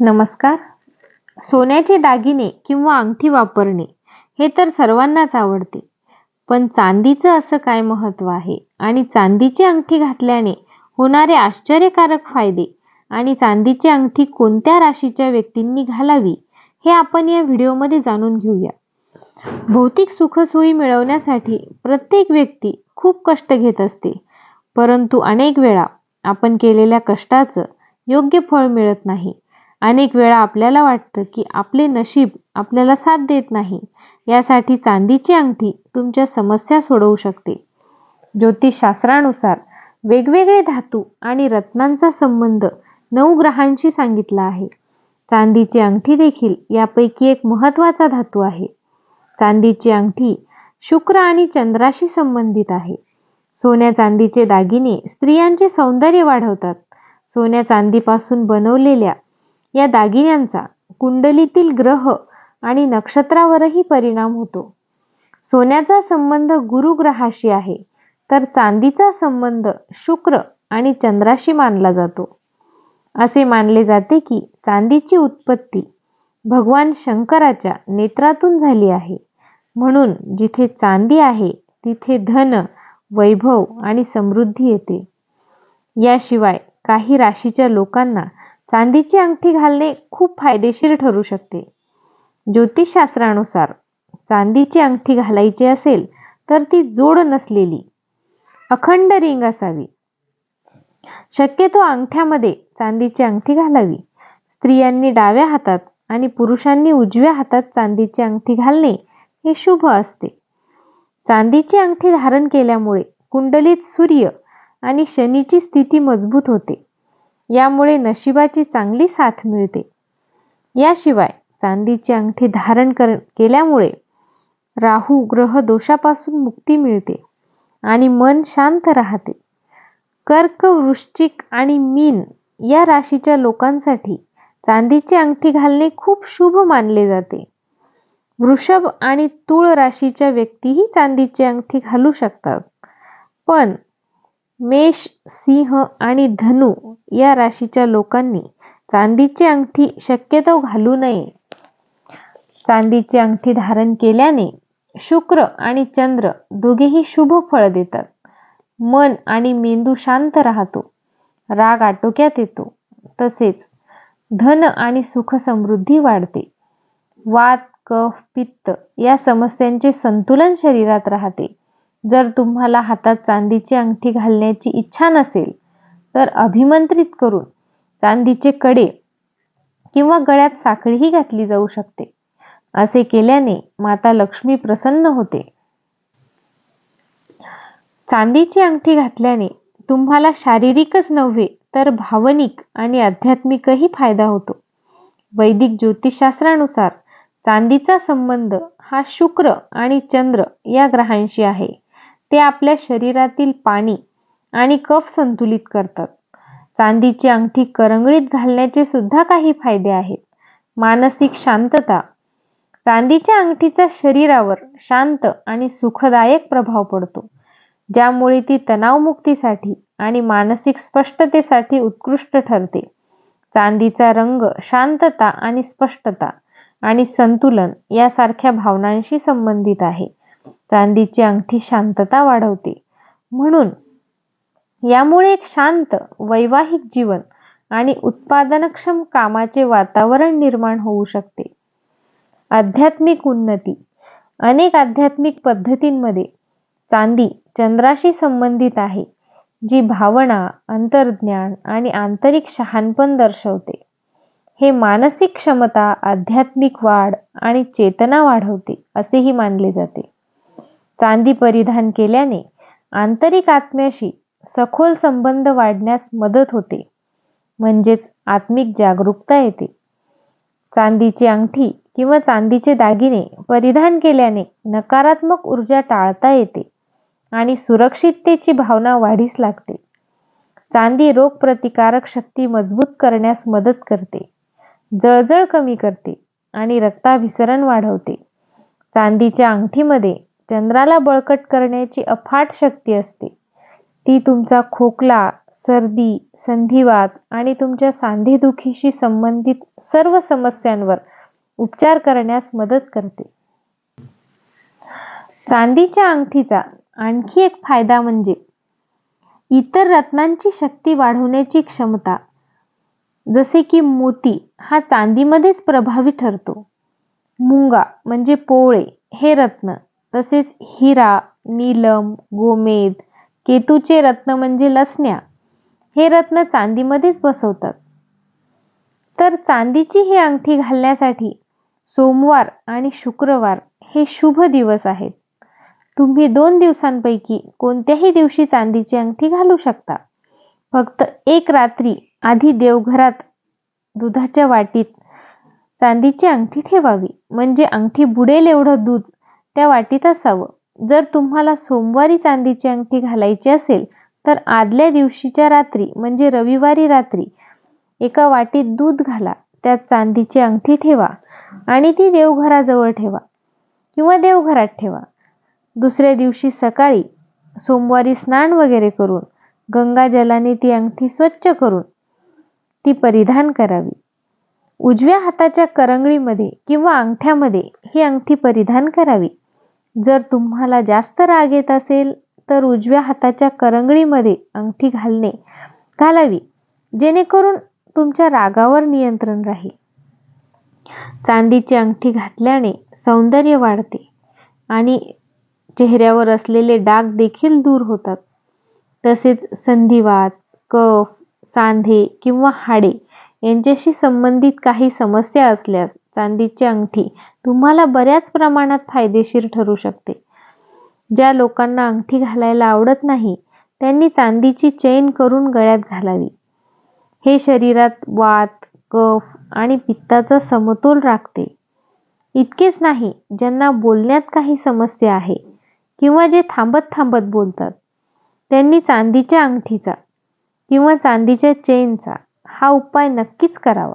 नमस्कार. सोन्याचे दागिने किंवा अंगठी वापरणे हे तर सर्वांनाच आवडते. पण चांदीचं असं काय महत्त्व आहे? आणि चांदीची अंगठी घातल्याने होणारे आश्चर्यकारक फायदे आणि चांदीची अंगठी कोणत्या राशीच्या व्यक्तींनी घालावी हे आपण या व्हिडिओमध्ये जाणून घेऊया. भौतिक सुखसोयी मिळवण्यासाठी प्रत्येक व्यक्ती खूप कष्ट घेत असते. परंतु अनेक वेळा आपण केलेल्या कष्टाचं योग्य फळ मिळत नाही. अनेक वेळा आपल्याला वाटतं की आपले नशीब आपल्याला साथ देत नाही. यासाठी चांदीची अंगठी तुमच्या समस्या सोडवू शकते. ज्योतिषशास्त्रानुसार वेगवेगळे धातू आणि रत्नांचा संबंध नऊ ग्रहांशी सांगितला आहे. चांदीची अंगठी देखील यापैकी एक महत्त्वाचा धातू आहे. चांदीची अंगठी शुक्र आणि चंद्राशी संबंधित आहे. सोन्या चांदीचे दागिने स्त्रियांचे सौंदर्य वाढवतात. सोन्या चांदीपासून बनवलेल्या या दागिन्यांचा कुंडलीतील ग्रह आणि नक्षत्रावरही परिणाम होतो. सोन्याचा संबंध गुरुग्रहाशी आहे तर चांदीचा संबंध शुक्र आणि चंद्राशी मानला जातो. असे मानले जाते की चांदीची उत्पत्ती भगवान शंकराच्या नेत्रातून झाली आहे. म्हणून जिथे चांदी आहे तिथे धन वैभव आणि समृद्धी येते. याशिवाय काही राशीच्या लोकांना चांदीची अंगठी घालणे खूप फायदेशीर ठरू शकते. ज्योतिषशास्त्रानुसार चांदीची अंगठी घालायची असेल तर ती जोड नसलेली अखंड रिंग असावी. शक्यतो अंगठ्यामध्ये चांदीची अंगठी घालावी. स्त्रियांनी डाव्या हातात आणि पुरुषांनी उजव्या हातात चांदीची अंगठी घालणे हे शुभ असते. चांदीची अंगठी धारण केल्यामुळे कुंडलीत सूर्य आणि शनीची स्थिती मजबूत होते. यामुळे नशिबाची चांगली साथ मिळते. याशिवाय चांदीची अंगठी धारण कर केल्यामुळे राहू ग्रह दोषापासून मुक्ती मिळते आणि मन शांत राहते. कर्क वृश्चिक आणि मीन या राशीच्या लोकांसाठी चांदीची अंगठी घालणे खूप शुभ मानले जाते. वृषभ आणि तूळ राशीच्या व्यक्तीही चांदीची अंगठी घालू शकतात. पण मेष सिंह आणि धनु या राशीच्या लोकांनी चांदीची अंगठी शक्यतो घालू नये. चांदीची अंगठी धारण केल्याने शुक्र आणि चंद्र दोघेही शुभ फळ देतात. मन आणि मेंदू शांत राहतो. राग आटोक्यात येतो. तसेच धन आणि सुख समृद्धी वाढते. वात कफ पित्त या समस्यांचे संतुलन शरीरात राहते. जर तुम्हाला हातात चांदीची अंगठी घालण्याची इच्छा नसेल तर अभिमंत्रित करून चांदीचे कडे किंवा गळ्यात साखळीही घातली जाऊ शकते. असे केल्याने माता लक्ष्मी प्रसन्न होते. चांदीची अंगठी घातल्याने तुम्हाला शारीरिकच नव्हे तर भावनिक आणि आध्यात्मिकही फायदा होतो. वैदिक ज्योतिषशास्त्रानुसार चांदीचा संबंध हा शुक्र आणि चंद्र या ग्रहांशी आहे. ते आपल्या शरीरातील पाणी आणि कफ संतुलित करतात. चांदीची अंगठी करंगळीत घालण्याचे सुद्धा काही फायदे आहेत. मानसिक शांतता. चांदीच्या अंगठीचा शरीरावर शांत आणि सुखदायक प्रभाव पडतो ज्यामुळे ती तणावमुक्तीसाठी आणि मानसिक स्पष्टतेसाठी उत्कृष्ट ठरते. चांदीचा रंग शांतता आणि स्पष्टता आणि संतुलन यासारख्या भावनांशी संबंधित आहे. चांदीची अंगठी शांतता वाढवते. म्हणून यामुळे एक शांत वैवाहिक जीवन आणि उत्पादनक्षम कामाचे वातावरण निर्माण होऊ शकते. आध्यात्मिक उन्नती. अनेक आध्यात्मिक पद्धतींमध्ये चांदी चंद्राशी संबंधित आहे जी भावना अंतर्ज्ञान आणि आंतरिक शहाणपण दर्शवते. हे मानसिक क्षमता आध्यात्मिक वाढ आणि चेतना वाढवते असेही मानले जाते. चांदी परिधान केल्याने आंतरिक आत्म्याशी सखोल संबंध वाढण्यास मदत होते. म्हणजेच आत्मिक जागरूकता येते. चांदीची अंगठी किंवा चांदीचे दागिने परिधान केल्याने नकारात्मक ऊर्जा टाळता येते आणि सुरक्षिततेची भावना वाढीस लागते. चांदी रोगप्रतिकारक शक्ती मजबूत करण्यास मदत करते. जळजळ कमी करते आणि रक्ताभिसरण वाढवते. चांदीच्या अंगठीमध्ये चंद्राला बळकट करण्याची अफाट शक्ती असते. ती तुमचा खोकला सर्दी संधिवात आणि तुमच्या सांधेदुखीशी संबंधित सर्व समस्यांवर उपचार करण्यास मदत करते. चांदीच्या अंगठीचा आणखी एक फायदा म्हणजे इतर रत्नांची शक्ती वाढवण्याची क्षमता जसे की मोती हा चांदीमध्येच प्रभावी ठरतो. मुंगा म्हणजे पोळे हे रत्न. तसेच हिरा नीलम गोमेद केतूचे रत्न म्हणजे लसण्या. हे रत्न चांदीमध्येच बसवतात. तर चांदीची ही अंगठी घालण्यासाठी सोमवार आणि शुक्रवार हे शुभ दिवस आहेत. तुम्ही दोन दिवसांपैकी कोणत्याही दिवशी चांदीची अंगठी घालू शकता. फक्त एक रात्री आधी देवघरात दुधाच्या वाटीत चांदीची अंगठी ठेवावी. म्हणजे अंगठी बुडेल एवढं दूध त्या वाटीत असावं. जर तुम्हाला सोमवारी चांदीची अंगठी घालायची असेल तर आदल्या दिवशीच्या रात्री म्हणजे रविवारी रात्री एका वाटीत दूध घाला त्यात चांदीची अंगठी ठेवा आणि ती देवघराजवळ ठेवा किंवा देवघरात ठेवा. दुसऱ्या दिवशी सकाळी सोमवारी स्नान वगैरे करून गंगाजलाने ती अंगठी स्वच्छ करून ती परिधान करावी. उजव्या हाताच्या करंगळीमध्ये किंवा अंगठ्यामध्ये ही अंगठी परिधान करावी. जर तुम्हाला जास्त राग येत असेल तर उजव्या हाताच्या करंगळीमध्ये अंगठी घालणे घालावी जेणेकरून तुमच्या रागावर नियंत्रण राहील. चांदीची अंगठी घातल्याने सौंदर्य वाढते आणि चेहऱ्यावर असलेले डाग देखील दूर होतात. तसेच संधिवात कफ सांधे किंवा हाडे यांच्याशी संबंधित काही समस्या असल्यास चांदीची अंगठी तुम्हाला बऱ्याच प्रमाणात फायदेशीर ठरू शकते. ज्या लोकांना अंगठी घालायला आवडत नाही त्यांनी चांदीची चेन करून गळ्यात घालावी. हे शरीरात वात कफ आणि पित्ताचा समतोल राखते. इतकेच नाही ज्यांना बोलण्यात काही समस्या आहे किंवा जे थांबत थांबत बोलतात त्यांनी चांदीच्या अंगठीचा किंवा चांदीच्या चेनचा हा उपाय नक्कीच करावा.